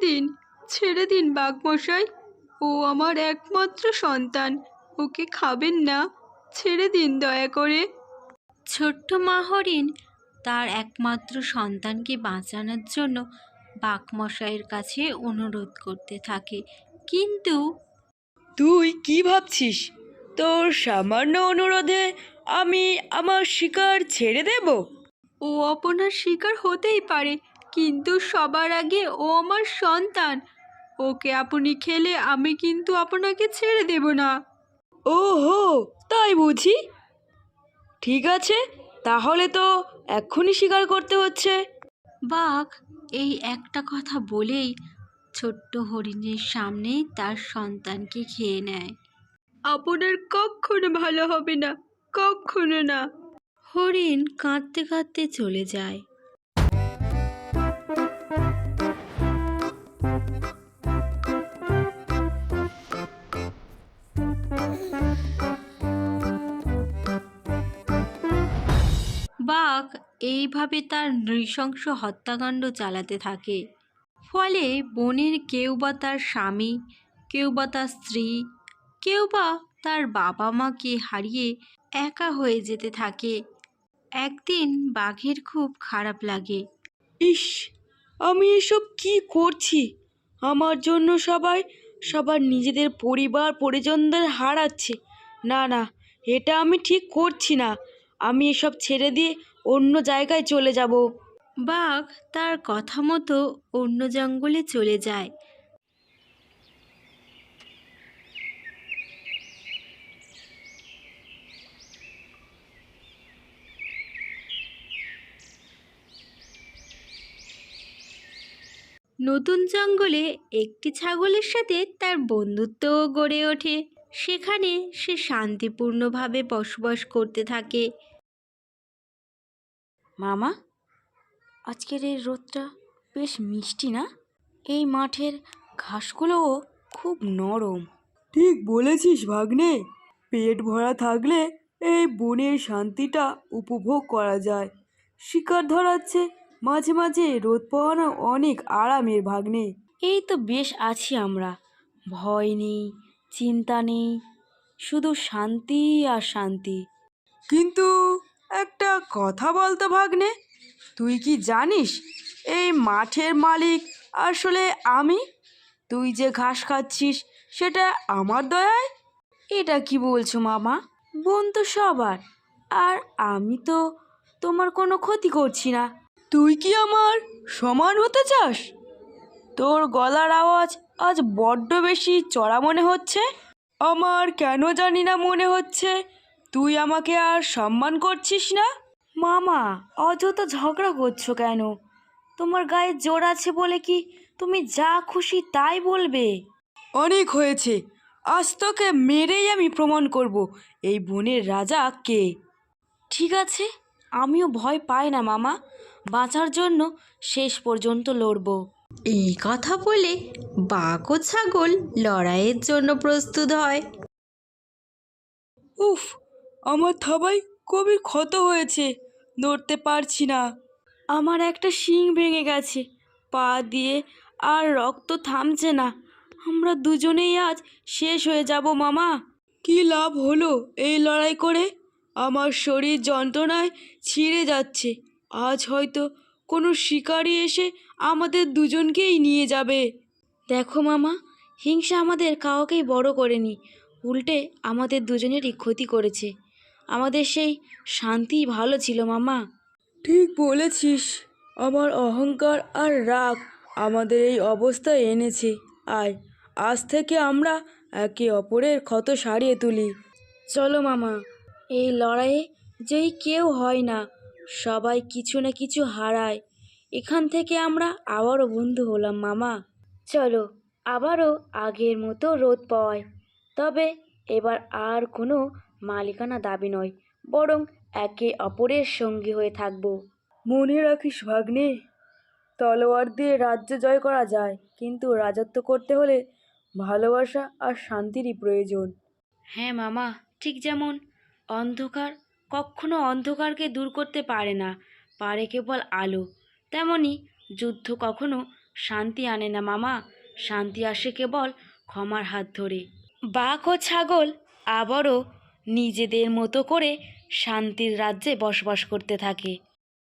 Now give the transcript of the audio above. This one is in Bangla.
দিন ছেড়ে দিন বাঘমশাই। ও আমার একমাত্র সন্তান ওকে খাবেন না। ছেড়ে দিন দয়া করে। ছোট্ট মা হরিণ তার একমাত্র সন্তানকে বাঁচানোর জন্য বাঘমশাইয়ের কাছে অনুরোধ করতে থাকে। কিন্তু তুই কি ভাবছিস? তোর সামান্য অনুরোধে আমি আমার শিকার ছেড়ে দেব? ও আপনার শিকার হতেই পারে কিন্তু সবার আগে ও আমার সন্তান। ওকে আপনি খেলে আমি কিন্তু আপনাকে ছেড়ে দেব না। ও হো তাই বুঝি? ঠিক আছে তাহলে তো এক্ষুনি স্বীকার করতে হচ্ছে। বাঘ এই একটা কথা বলেই ছোট্ট হরিণের সামনেই তার সন্তানকে খেয়ে নেয়। আপনার কখনো ভালো হবে না কখনো না। হরিণ কাঁদতে কাঁদতে চলে যায়। বাঘ এইভাবে তার নৃশংস হত্যাকাণ্ড চালাতে থাকে। ফলে বনের কেউ বা তার স্বামী, কেউ বা তার স্ত্রী, কেউ বা তার বাবা মাকে হারিয়ে একা হয়ে যেতে থাকে। একদিন বাঘের খুব খারাপ লাগে। ইস, আমি এসব কি করছি? আমার জন্য সবাই, সবার নিজেদের পরিবার পরিজনদের হারাচ্ছে। না না, এটা আমি ঠিক করছি না। আমি এসব ছেড়ে দিয়ে অন্য জায়গায় চলে যাব। বাঘ তার কথা মতো অন্য জঙ্গলে চলে যায়। নতুন জঙ্গলে একটি ছাগলের সাথে তার বন্ধুত্বও গড়ে ওঠে। সেখানে সে শান্তিপূর্ণভাবে বসবাস করতে থাকে। মামা আজকের এই রোদটা বেশ মিষ্টি না? এই মাঠের ঘাসগুলোও খুব নরম। ঠিক বলেছিস ভাগ্নে। পেট ভরা থাকলে এই বনের শান্তিটা উপভোগ করা যায়। শিকার ধরাচ্ছে মাঝে মাঝে রোদ পোহানো অনেক আরামের ভাগ্নে। এই তো বেশ আছি আমরা। ভয় নেই চিন্তা নেই শুধু শান্তি আর শান্তি। কিন্তু একটা কথা বলতো ভাগ্নে, তুই কি জানিস এই মাঠের মালিক আসলে আমি? তুই যে ঘাস খাচ্ছিস, সেটা আমার দয়ায়? এটা কি বলছো মামা? বোন তো সবার, আর আমি তো তোমার কোনো ক্ষতি করছি না। তুই কি আমার সমান হতে চাস? তোর গলার আওয়াজ আজ বড্ড বেশি চড়া মনে হচ্ছে। আমার কেন জানি না মনে হচ্ছে। তুই আমাকে আর সম্মান করছিস না? মামা অযথা ঝগড়া করছ কেন? তোমার গায়ে জোর আছে বলে কি তুমি যা খুশি তাই বলবে? অনেক হয়েছে। আজ তোকে মেরেই আমি প্রমাণ করব। এই বনের রাজা কে? ঠিক আছে আমিও ভয় পাই না মামা। বাঁচার জন্য শেষ পর্যন্ত লড়বো। এই কথা বলে বাঘ ও ছাগল লড়াইয়ের জন্য প্রস্তুত হয়। উফ আমার থাবাই কবির ক্ষত হয়েছে, নড়তে পারছি না। আমার একটা শিং ভেঙে গেছে, পা দিয়ে আর রক্ত থামছে না। আমরা দুজনেই আজ শেষ হয়ে যাব, মামা। কি লাভ হলো এই লড়াই করে? আমার শরীর যন্ত্রণায় ছিঁড়ে যাচ্ছে। আজ হয়তো কোনো শিকারি এসে আমাদের দুজনকেই নিয়ে যাবে। দেখো, মামা, হিংসা আমাদের কাউকেই বড় করেনি। উল্টে আমাদের দুজনেরই ক্ষতি করেছে। আমাদের সেই শান্তি ভালো ছিল, মামা। ঠিক বলেছিস, আমার অহংকার আর রাগ আমাদের এই অবস্থায় এনেছে। আয়, আজ থেকে আমরা একে অপরের ক্ষত সারিয়ে তুলি। চলো, মামা। এই লড়াইয়ে যেই কেউ হয় না, সবাই কিছু না কিছু হারায়। এখান থেকে আমরা আবারও বন্ধু হলাম, মামা। চলো, আবারও আগের মতো রোদ পাওয়ায়। তবে এবার আর কোনো মালিকানা দাবি নয় বরং একে অপরের সঙ্গী হয়ে থাকব। মনে রাখিস ভাগ্নে তলোয়ার দিয়ে রাজ্য জয় করা যায় কিন্তু রাজত্ব করতে হলে ভালোবাসা আর শান্তিরই প্রয়োজন। হ্যাঁ মামা ঠিক যেমন। অন্ধকার কখনো অন্ধকারকে দূর করতে পারে না পারে কেবল আলো। তেমনি যুদ্ধ কখনো শান্তি আনে না মামা শান্তি আসে কেবল ক্ষমার হাত ধরে। বাঘ ও ছাগল আবারও নিজেদের মতো করে শান্তির রাজ্যে বসবাস করতে থাকে।